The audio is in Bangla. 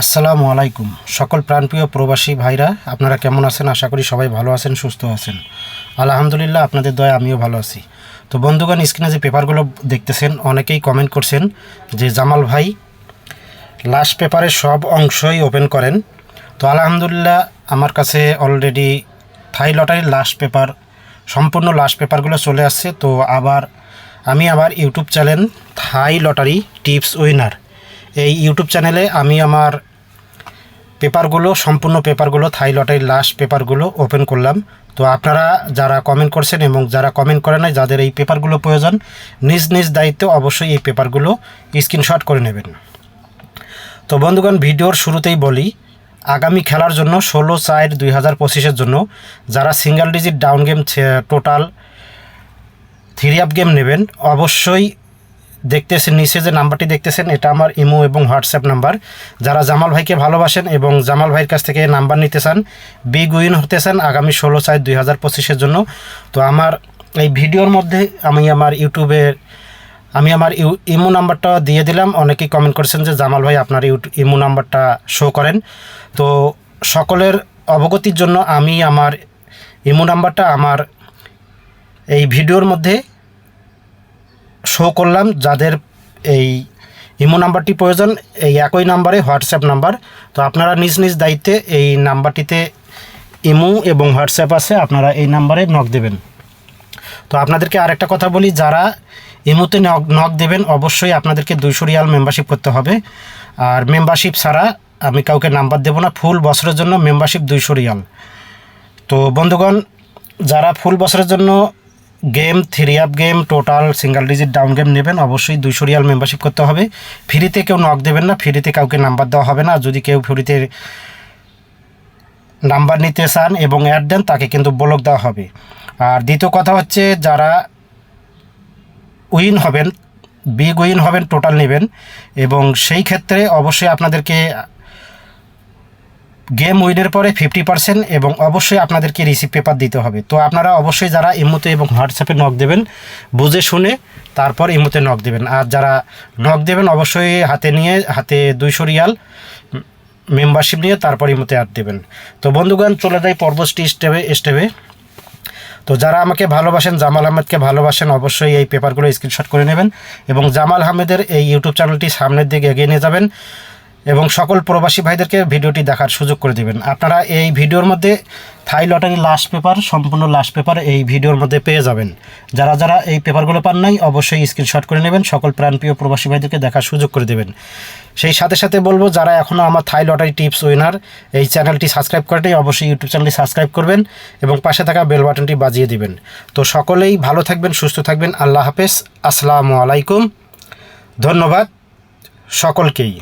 আসসালামু আলাইকুম। সকল প্রাণপ্রিয় প্রবাসী ভাইরা, আপনারা কেমন আছেন? আশা করি সবাই ভালো আছেন, সুস্থ আছেন। আলহামদুলিল্লাহ, আপনাদের দয়া আমিও ভালো আছি। তো বন্ধুগণ, স্ক্রিনে যে পেপারগুলো দেখতেছেন, অনেকেই কমেন্ট করছেন যে জামাল ভাই লাস্ট পেপারের সব অংশই ওপেন করেন। তো আলহামদুলিল্লাহ, আমার কাছে অলরেডি থাই লটারির লাস্ট পেপার সম্পূর্ণ লাস্ট পেপারগুলো চলে আসছে। তো আবার আমি আবার YouTube channel Thai lottery tips winner এই ইউটিউব চ্যানেলে আমি আমার পেপারগুলো, সম্পূর্ণ পেপারগুলো, থাই লটারির লাস্ট পেপারগুলো ওপেন করলাম। তো আপনারা যারা কমেন্ট করছেন এবং যারা কমেন্ট করে নাই, যাদের এই পেপারগুলো প্রয়োজন, নিজ নিজ দায়িত্বে অবশ্যই এই পেপারগুলো স্ক্রিনশট করে নেবেন। তো বন্ধুগণ, ভিডিওর শুরুতেই বলি, আগামী খেলার জন্য ষোলো চার দুই হাজার পঁচিশের জন্য যারা single digit down game total three up game নেবেন, অবশ্যই দেখতেছেন, নিচে যে নাম্বারটি দেখতেছেন, এটা আমার ইমো এবং হোয়াটসঅ্যাপ নাম্বার। যারা জামাল ভাইকে ভালোবাসেন এবং জামাল ভাইয়ের কাছ থেকে নাম্বার নিতে চান বিগ উইন হতে চান আগামী ষোলো চার দুই হাজার পঁচিশের জন্য। তো আমার এই ভিডিওর মধ্যে আমি আমার ইউটিউবের আমি আমার ইমো নাম্বারটা দিয়ে দিলাম। অনেকেই কমেন্ট করেছেন যে জামাল ভাই আপনার ইমো নাম্বারটা শো করেন। তো সকলের অবগতির জন্য আমি আমার ইমো নাম্বারটা, আমার এই ভিডিওর মধ্যে শো করলাম যাদের এই ইমো নাম্বারটি প্রয়োজন, এই একই নাম্বারে হোয়াটসঅ্যাপ নাম্বার। তো আপনারা নিজ নিজ দায়িত্বে এই নাম্বারটিতে ইমো এবং হোয়াটসঅ্যাপ আছে, আপনারা এই নাম্বারে নক দেবেন। তো আপনাদেরকে আরেকটা কথা বলি, যারা ইমোতে নক নক দেবেন, অবশ্যই আপনাদেরকে দুইশো রিয়াল মেম্বারশিপ করতে হবে। আর মেম্বারশিপ ছাড়া আমি কাউকে নাম্বার দেবো না ফুল বছরের জন্য মেম্বারশিপ দুইশো রিয়াল। তো বন্ধুগণ, যারা ফুল বছরের জন্য game three up game total single digit down game নেবেন। অবশ্যই দুইশো রিয়াল মেম্বারশিপ করতে হবে। ফ্রিতে কেউ নক দেবেন না ফ্রিতে কাউকে নাম্বার দেওয়া হবে না। যদি কেউ ফ্রিতে নাম্বার নিতে চান এবং অ্যাড দেন, তাকে কিন্তু ব্লক দেওয়া হবে। আর দ্বিতীয় কথা হচ্ছে, যারা উইন হবেন বিগ উইন হবেন টোটাল নেবেন। এবং সেই ক্ষেত্রে অবশ্যই আপনাদেরকে গেম উইনের পরে ফিফটি পার্সেন্ট এবং অবশ্যই আপনাদেরকে রিসিভ পেপার দিতে হবে। তো আপনারা অবশ্যই যারা ইমোতে এবং হোয়াটসঅ্যাপে নক দেবেন, বুঝে শুনে তারপর ইমোতে নক দেবেন। আর যারা নক দেবেন, অবশ্যই হাতে নিয়ে, হাতে দুইশো রিয়াল মেম্বারশিপ নিয়ে তারপর ইমোতে অ্যাড দেবেন। তো বন্ধুগণ, চলে যায় পরবর্তী স্টেপে স্টেপে তো যারা আমাকে ভালোবাসেন, জামাল আহমেদকে ভালোবাসেন, অবশ্যই এই পেপারগুলো স্ক্রিনশট করে নেবেন এবং জামাল আহমেদের এই ইউটিউব চ্যানেলটি সামনের দিকে এগিয়ে নিয়ে যাবেন। এবং সকল প্রবাসী ভাইদেরকে ভিডিওটি দেখার সুযোগ করে দেবেন। আপনারা এই ভিডিওর মধ্যে থাই লটারি লাস্ট পেপার, সম্পূর্ণ লাস্ট পেপার এই ভিডিওর মধ্যে পেয়ে যাবেন। যারা যারা এই পেপারগুলো পান নাই, অবশ্যই স্ক্রিনশট করে নেবেন, সকল প্রাণপ্রিয় প্রবাসী ভাইদেরকে দেখার সুযোগ করে দেবেন। সেই সাথে সাথে বলব, যারা এখনও আমার থাই লটারি টিপস উইনার, এই চ্যানেলটি সাবস্ক্রাইব করেনি অবশ্যই ইউটিউব চ্যানেলটি সাবস্ক্রাইব করবেন এবং পাশে থাকা বেল বাটনটি বাজিয়ে দিবেন। তো সকলেই ভালো থাকবেন, সুস্থ থাকবেন, আল্লাহ হাফেজ, আসসালামু আলাইকুম, ধন্যবাদ সকলকেই।